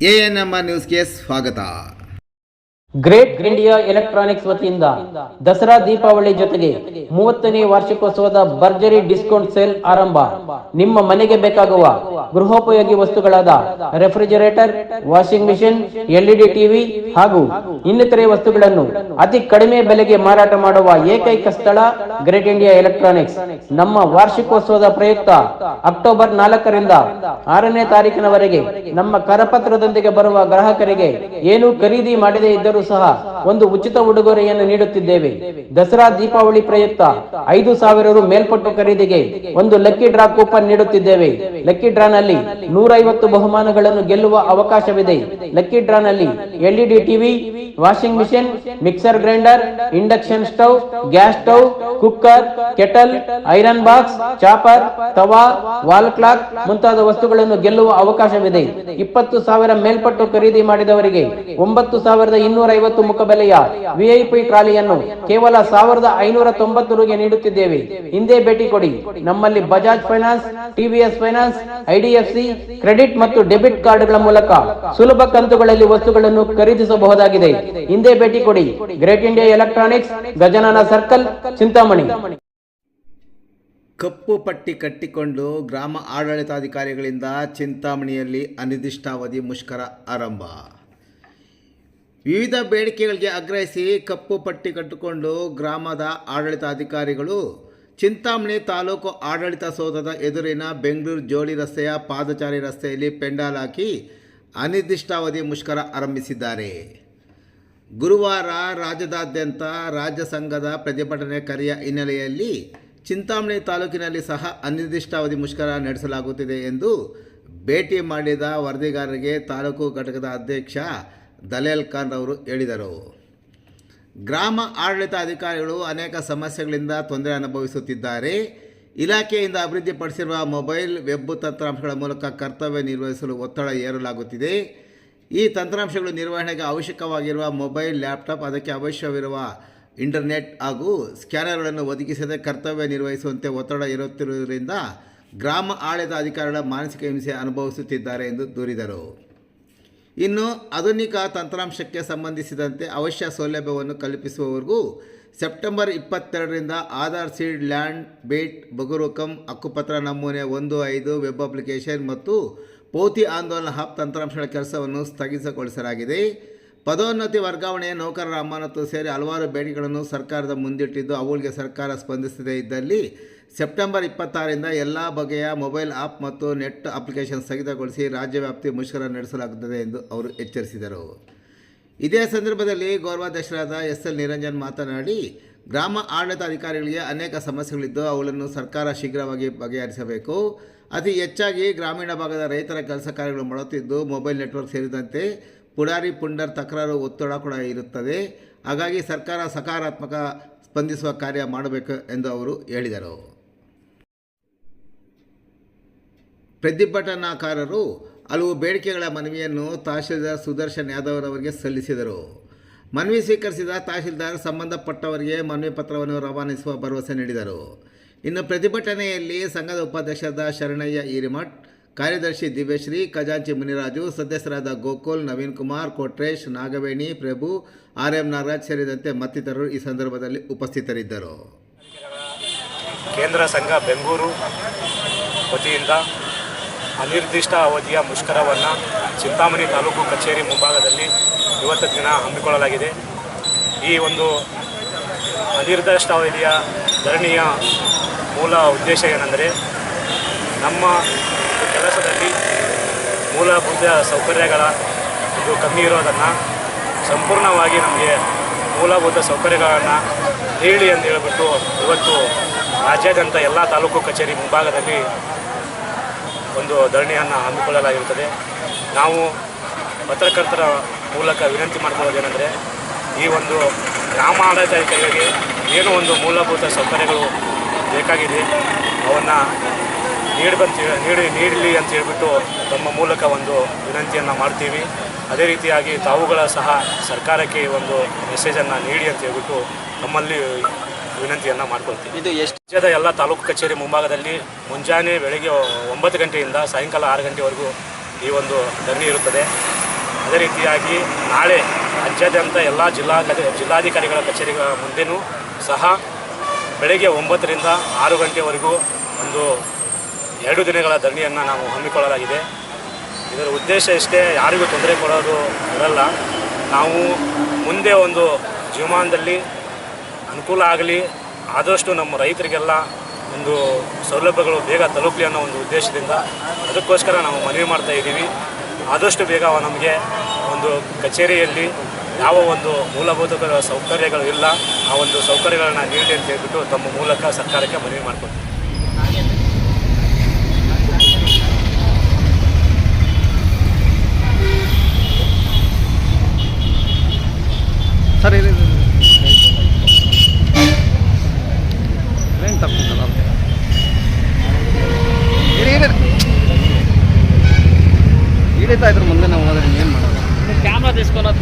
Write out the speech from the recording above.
A news ನ್ಯೂಸ್ಗೆ ಸ್ವಾಗತ. Great India electronics ವತಿಯಿಂದ ದಸರಾ ದೀಪಾವಳಿ ಜೊತೆಗೆ ಮೂವತ್ತನೇ ವಾರ್ಷಿಕೋತ್ಸವದ ಭರ್ಜರಿ ಡಿಸ್ಕೌಂಟ್ ಸೇಲ್ ಆರಂಭ. ನಿಮ್ಮ ಮನೆಗೆ ಬೇಕಾಗುವ ಗೃಹೋಪಯೋಗಿ ವಸ್ತುಗಳಾದ refrigerator, washing machine, LED TV ಹಾಗೂ ಇನ್ನಿತರೆ ವಸ್ತುಗಳನ್ನು ಅತಿ ಕಡಿಮೆ ಬೆಲೆಗೆ ಮಾರಾಟ ಮಾಡುವ ಏಕೈಕ ಸ್ಥಳ ಗ್ರೇಟ್ ಇಂಡಿಯಾ ಎಲೆಕ್ಟ್ರಾನಿಕ್ಸ್. ನಮ್ಮ ವಾರ್ಷಿಕೋತ್ಸವದ ಪ್ರಯುಕ್ತ ಅಕ್ಟೋಬರ್ ನಾಲ್ಕರಿಂದ ಆರನೇ ತಾರೀಕಿನವರೆಗೆ ನಮ್ಮ ಕರಪತ್ರದೊಂದಿಗೆ ಬರುವ ಗ್ರಾಹಕರಿಗೆ ಏನು ಖರೀದಿ ಮಾಡದೇ ಇದ್ದರೂ ಸಹ ಒಂದು ಉಚಿತ ಉಡುಗೊರೆಯನ್ನು ನೀಡುತ್ತಿದ್ದೇವೆ. ದಸರಾ ದೀಪಾವಳಿ ಪ್ರಯುಕ್ತ ಐದು ಸಾವಿರ ರು ಮೇಲ್ಪಟ್ಟು ಖರೀದಿಗೆ ಒಂದು ಲಕ್ಕಿ ಡ್ರಾ ಕೂಪನ್ ನೀಡುತ್ತಿದ್ದೇವೆ. ಲಕ್ಕಿ ಡ್ರಾ ನಲ್ಲಿ ನೂರೈವತ್ತು ಬಹುಮಾನಗಳನ್ನು ಗೆಲ್ಲುವ ಅವಕಾಶವಿದೆ. ಲಕ್ಕಿ ಡ್ರಾ ನಲ್ಲಿ LED TV, washing machine, mixer grinder, induction stove, gas stove, cooker, kettle, iron box, chopper, tawa, wall clock ಮುಂತಾದ ವಸ್ತುಗಳನ್ನು ಗೆಲ್ಲುವ ಅವಕಾಶವಿದೆ. ಇಪ್ಪತ್ತು ಸಾವಿರ ಮೇಲ್ಪಟ್ಟು ಖರೀದಿ ಮಾಡಿದವರಿಗೆ ಒಂಬತ್ತು ಸಾವಿರದ ಇನ್ನೂರ ಐವತ್ತು ಮುಖಬೆಲೆಯ ವಿಐಪಿ ಟ್ರಾಲಿಯನ್ನು ಕೇವಲ ಸಾವಿರದ ಐನೂರ ತೊಂಬತ್ತು ರುಗೆ ನೀಡುತ್ತಿದ್ದೇವೆ. ಹಿಂದೆ ಭೇಟಿ ಕೊಡಿ. ನಮ್ಮಲ್ಲಿ Bajaj finance TVS finance IDFC credit ಮತ್ತು ಡೆಬಿಟ್ ಕಾರ್ಡ್ಗಳ ಮೂಲಕ ಸುಲಭ ಕಂತುಗಳಲ್ಲಿ ವಸ್ತುಗಳನ್ನು ಖರೀದಿಸಬಹುದಾಗಿದೆ. ಹಿಂದೆ ಭೇಟಿ ಕೊಡಿ. Great India Electronics Gajanana circle Chintamani. ಕಪ್ಪು ಪಟ್ಟಿ ಕಟ್ಟಿಕೊಂಡು ಗ್ರಾಮ ಆಡಳಿತಾಧಿಕಾರಿಗಳಿಂದ ಚಿಂತಾಮಣಿಯಲ್ಲಿ ಅನಿರ್ದಿಷ್ಟಾವಧಿ ಮುಷ್ಕರ ಆರಂಭ. ವಿವಿಧ ಬೇಡಿಕೆಗಳಿಗೆ ಆಗ್ರಹಿಸಿ ಕಪ್ಪು ಪಟ್ಟಿ ಕಟ್ಟಿಕೊಂಡು ಗ್ರಾಮದ ಆಡಳಿತಾಧಿಕಾರಿಗಳು ಚಿಂತಾಮಣಿ ತಾಲೂಕು ಆಡಳಿತ ಸೌಧದ ಎದುರಿನ ಬೆಂಗಳೂರು ಜೋಳಿ ರಸ್ತೆಯ ಪಾದಚಾರಿ ರಸ್ತೆಯಲ್ಲಿ ಪೆಂಡಾಲ್ ಹಾಕಿ ಅನಿರ್ದಿಷ್ಟಾವಧಿ ಮುಷ್ಕರ ಆರಂಭಿಸಿದ್ದಾರೆ. ಗುರುವಾರ ರಾಜ್ಯದಾದ್ಯಂತ ರಾಜ್ಯ ಸಂಘದ ಪ್ರತಿಭಟನೆ ಕರೆಯ ಹಿನ್ನೆಲೆಯಲ್ಲಿ ಚಿಂತಾಮಣಿ ತಾಲೂಕಿನಲ್ಲಿ ಸಹ ಅನಿರ್ದಿಷ್ಟಾವಧಿ ಮುಷ್ಕರ ನಡೆಸಲಾಗುತ್ತಿದೆ ಎಂದು ಭೇಟಿ ಮಾಡಿದ ವರದಿಗಾರರಿಗೆ ತಾಲೂಕು ಘಟಕದ ಅಧ್ಯಕ್ಷ ದಲೇಲ್ ಖಾನ್ ಅವರು ಹೇಳಿದರು. ಗ್ರಾಮ ಆಡಳಿತ ಅಧಿಕಾರಿಗಳು ಅನೇಕ ಸಮಸ್ಯೆಗಳಿಂದ ತೊಂದರೆ ಅನುಭವಿಸುತ್ತಿದ್ದಾರೆ. ಇಲಾಖೆಯಿಂದ ಅಭಿವೃದ್ಧಿಪಡಿಸಿರುವ ಮೊಬೈಲ್ ವೆಬ್ ತಂತ್ರಾಂಶಗಳ ಮೂಲಕ ಕರ್ತವ್ಯ ನಿರ್ವಹಿಸಲು ಒತ್ತಡ ಏರಲಾಗುತ್ತಿದೆ ಈ ತಂತ್ರಾಂಶಗಳು ನಿರ್ವಹಣೆಗೆ ಅವಶ್ಯಕವಾಗಿರುವ ಮೊಬೈಲ್, ಲ್ಯಾಪ್ಟಾಪ್, ಅದಕ್ಕೆ ಅವಶ್ಯವಿರುವ ಇಂಟರ್ನೆಟ್ ಹಾಗೂ ಸ್ಕ್ಯಾನರ್ಗಳನ್ನು ಒದಗಿಸದೆ ಕರ್ತವ್ಯ ನಿರ್ವಹಿಸುವಂತೆ ಒತ್ತಡ ಇರುತ್ತಿರುವುದರಿಂದ ಗ್ರಾಮ ಆಡಳಿತ ಅಧಿಕಾರಿಗಳ ಮಾನಸಿಕ ಹಿಂಸೆ ಅನುಭವಿಸುತ್ತಿದ್ದಾರೆ ಎಂದು ದೂರಿದರು. ಇನ್ನು ಆಧುನಿಕ ತಂತ್ರಾಂಶಕ್ಕೆ ಸಂಬಂಧಿಸಿದಂತೆ ಅವಶ್ಯ ಸೌಲಭ್ಯವನ್ನು ಕಲ್ಪಿಸುವವರೆಗೂ ಸೆಪ್ಟೆಂಬರ್ ಇಪ್ಪತ್ತೆರಡರಿಂದ ಆಧಾರ್ ಸೀಡ್ ಲ್ಯಾಂಡ್ ಬೇಟ್ ಬಗುರುಕಂ ಹಕ್ಕುಪತ್ರ ನಮೂನೆ ಒಂದು ಐದು ವೆಬ್ ಅಪ್ಲಿಕೇಶನ್ ಮತ್ತು ಪೌತಿ ಆಂದೋಲನ ಹಬ್ ತಂತ್ರಾಂಶಗಳ ಕೆಲಸವನ್ನು ಸ್ಥಗಿತಗೊಳಿಸಲಾಗಿದೆ. ಪದೋನ್ನತಿ ವರ್ಗಾವಣೆ ನೌಕರರ ಅಮಾನತು ಸೇರಿ ಹಲವಾರು ಬೇಡಿಕೆಗಳನ್ನು ಸರ್ಕಾರದ ಮುಂದಿಟ್ಟಿದ್ದು, ಅವುಗಳಿಗೆ ಸರ್ಕಾರ ಸ್ಪಂದಿಸದೇ ಇದ್ದಲ್ಲಿ ಸೆಪ್ಟೆಂಬರ್ ಇಪ್ಪತ್ತಾರರಿಂದ ಎಲ್ಲ ಬಗೆಯ ಮೊಬೈಲ್ ಆ್ಯಪ್ ಮತ್ತು ನೆಟ್ ಅಪ್ಲಿಕೇಶನ್ ಸ್ಥಗಿತಗೊಳಿಸಿ ರಾಜ್ಯವ್ಯಾಪ್ತಿ ಮುಷ್ಕರ ನಡೆಸಲಾಗುತ್ತದೆ ಎಂದು ಅವರು ಎಚ್ಚರಿಸಿದರು. ಇದೇ ಸಂದರ್ಭದಲ್ಲಿ ಗೌರವಾಧ್ಯಕ್ಷರಾದ ಎಸ್ ಎಲ್ ನಿರಂಜನ್ ಮಾತನಾಡಿ, ಗ್ರಾಮ ಆಡಳಿತ ಅಧಿಕಾರಿಗಳಿಗೆ ಅನೇಕ ಸಮಸ್ಯೆಗಳಿದ್ದು ಅವುಗಳನ್ನು ಸರ್ಕಾರ ಶೀಘ್ರವಾಗಿ ಬಗೆಹರಿಸಬೇಕು. ಅತಿ ಹೆಚ್ಚಾಗಿ ಗ್ರಾಮೀಣ ಭಾಗದ ರೈತರ ಕೆಲಸ ಕಾರ್ಯಗಳು ಮಾಡುತ್ತಿದ್ದು ಮೊಬೈಲ್ ನೆಟ್ವರ್ಕ್ ಸೇರಿದಂತೆ ಪುಡಾರಿ ಪುಂಡರ್ ತಕರಾರು ಒತ್ತಡ ಕೂಡ ಇರುತ್ತದೆ. ಹಾಗಾಗಿ ಸರ್ಕಾರ ಸಕಾರಾತ್ಮಕ ಸ್ಪಂದಿಸುವ ಕಾರ್ಯ ಮಾಡಬೇಕು ಎಂದು ಅವರು ಹೇಳಿದರು. ಪ್ರತಿಭಟನಾಕಾರರು ಹಲವು ಬೇಡಿಕೆಗಳ ಮನವಿಯನ್ನು ತಹಶೀಲ್ದಾರ್ ಸುದರ್ಶನ್ ಯಾದವ್ ಅವರಿಗೆ ಸಲ್ಲಿಸಿದರು. ಮನವಿ ಸ್ವೀಕರಿಸಿದ ತಹಶೀಲ್ದಾರ್ ಸಂಬಂಧಪಟ್ಟವರಿಗೆ ಮನವಿ ಪತ್ರವನ್ನು ರವಾನಿಸುವ ಭರವಸೆ ನೀಡಿದರು. ಇನ್ನು ಪ್ರತಿಭಟನೆಯಲ್ಲಿ ಸಂಘದ ಉಪಾಧ್ಯಕ್ಷರಾದ ಶರಣಯ್ಯ ಹಿರಿಮಠ್ ಕಾರ್ಯದರ್ಶಿ ದಿವ್ಯಶ್ರೀ, ಖಜಾಂಚಿ ಮುನಿರಾಜು, ಸದಸ್ಯರಾದ ಗೋಕುಲ್, ನವೀನ್ ಕುಮಾರ್, ಕೊಟ್ರೇಶ್, ನಾಗವೇಣಿ, ಪ್ರಭು, ಆರ್ ಎಂ ನಾಗರಾಜ್ ಸೇರಿದಂತೆ ಮತ್ತಿತರರು ಈ ಸಂದರ್ಭದಲ್ಲಿ ಉಪಸ್ಥಿತರಿದ್ದರು. ಕೇಂದ್ರ ಸಂಘ ಬೆಂಗಳೂರು ವತಿಯಿಂದ ಅನಿರ್ದಿಷ್ಟ ಅವಧಿಯ ಮುಷ್ಕರವನ್ನು ಚಿಂತಾಮಣಿ ತಾಲೂಕು ಕಚೇರಿ ಮುಂಭಾಗದಲ್ಲಿ ಇವತ್ತು ದಿನ ಹಮ್ಮಿಕೊಳ್ಳಲಾಗಿದೆ. ಈ ಒಂದು ಅನಿರ್ದಿಷ್ಟ ಅವಧಿಯ ಧರಣಿಯ ಮೂಲ ಉದ್ದೇಶ ಏನೆಂದರೆ ನಮ್ಮ ಕೆಲಸದಲ್ಲಿ ಮೂಲಭೂತ ಸೌಕರ್ಯಗಳ ಇದು ಕಮ್ಮಿ ಇರೋದನ್ನು ಸಂಪೂರ್ಣವಾಗಿ ನಮಗೆ ಮೂಲಭೂತ ಸೌಕರ್ಯಗಳನ್ನು ನೀಡಿ ಅಂತ ಹೇಳಿಬಿಟ್ಟು ಇವತ್ತು ರಾಜ್ಯಾದ್ಯಂತ ಎಲ್ಲ ತಾಲೂಕು ಕಚೇರಿ ಮುಂಭಾಗದಲ್ಲಿ ಒಂದು ಧರಣಿಯನ್ನು ಹಮ್ಮಿಕೊಳ್ಳಲಾಗಿರುತ್ತದೆ. ನಾವು ಪತ್ರಕರ್ತರ ಮೂಲಕ ವಿನಂತಿ ಮಾಡ್ಕೊಳ್ಳೋದೇನೆಂದರೆ ಈ ಒಂದು ಗ್ರಾಮ ಆಡಳಿತ ಏನು ಒಂದು ಮೂಲಭೂತ ಸೌಕರ್ಯಗಳು ಬೇಕಾಗಿದೆ, ಅವನ್ನು ನೀಡಬಂತ ನೀಡಿ ನೀಡಲಿ ಅಂತ ಹೇಳ್ಬಿಟ್ಟು ತಮ್ಮ ಮೂಲಕ ಒಂದು ವಿನಂತಿಯನ್ನು ಮಾಡ್ತೀವಿ. ಅದೇ ರೀತಿಯಾಗಿ ತಾವುಗಳ ಸಹ ಸರ್ಕಾರಕ್ಕೆ ಒಂದು ಮೆಸೇಜನ್ನು ನೀಡಿ ಅಂತ ಹೇಳ್ಬಿಟ್ಟು ನಮ್ಮಲ್ಲಿ ವಿನಂತಿಯನ್ನು ಮಾಡ್ಕೊಳ್ತೀವಿ. ಇದು ಎಷ್ಟು ರಾಜ್ಯದ ಎಲ್ಲ ತಾಲೂಕು ಕಚೇರಿ ಮುಂಭಾಗದಲ್ಲಿ ಮುಂಜಾನೆ ಬೆಳಗ್ಗೆ ಒಂಬತ್ತು ಗಂಟೆಯಿಂದ ಸಾಯಂಕಾಲ ಆರು ಗಂಟೆವರೆಗೂ ಈ ಒಂದು ಧರಣಿ ಇರುತ್ತದೆ. ಅದೇ ರೀತಿಯಾಗಿ ನಾಳೆ ರಾಜ್ಯಾದ್ಯಂತ ಎಲ್ಲ ಜಿಲ್ಲಾ ಕಚೇ- ಜಿಲ್ಲಾಧಿಕಾರಿಗಳ ಕಚೇರಿಗಳ ಮುಂದೆಯೂ ಸಹ ಬೆಳಗ್ಗೆ ಒಂಬತ್ತರಿಂದ ಆರು ಗಂಟೆವರೆಗೂ ಒಂದು ಎರಡು ದಿನಗಳ ಧರಣಿಯನ್ನು ನಾವು ಹಮ್ಮಿಕೊಳ್ಳಲಾಗಿದೆ. ಇದರ ಉದ್ದೇಶ ಇಷ್ಟೇ, ಯಾರಿಗೂ ತೊಂದರೆ ಕೊಡೋದು ಇರಲ್ಲ. ನಾವು ಮುಂದೆ ಒಂದು ಜೀವಮಾನದಲ್ಲಿ ಅನುಕೂಲ ಆಗಲಿ, ಆದಷ್ಟು ನಮ್ಮ ರೈತರಿಗೆಲ್ಲ ಒಂದು ಸೌಲಭ್ಯಗಳು ಬೇಗ ತಲುಪಲಿ ಅನ್ನೋ ಒಂದು ಉದ್ದೇಶದಿಂದ ಅದಕ್ಕೋಸ್ಕರ ನಾವು ಮನವಿ ಮಾಡ್ತಾ ಇದ್ದೀವಿ. ಆದಷ್ಟು ಬೇಗ ನಮಗೆ ಒಂದು ಕಚೇರಿಯಲ್ಲಿ ಯಾವ ಒಂದು ಮೂಲಭೂತ ಸೌಕರ್ಯಗಳು ಇಲ್ಲ, ಆ ಒಂದು ಸೌಕರ್ಯಗಳನ್ನು ನೀಡಿ ಅಂತ ಹೇಳ್ಬಿಟ್ಟು ತಮ್ಮ ಮೂಲಕ ಸರ್ಕಾರಕ್ಕೆ ಮನವಿ ಮಾಡ್ಕೊಳ್ತೀವಿ ಸರ್ ಇದು ತಪ್ಪುಂಟಲ್ಲ ಹಿಡಿತಾ ಇದ್ರು ಮುಂದೆ ನಾವು ಹೋದ್ರೆ ಏನು ಮಾಡೋದು? ಕ್ಯಾಮ್ರಾ ತಿಸ್ಕೊಳೋದು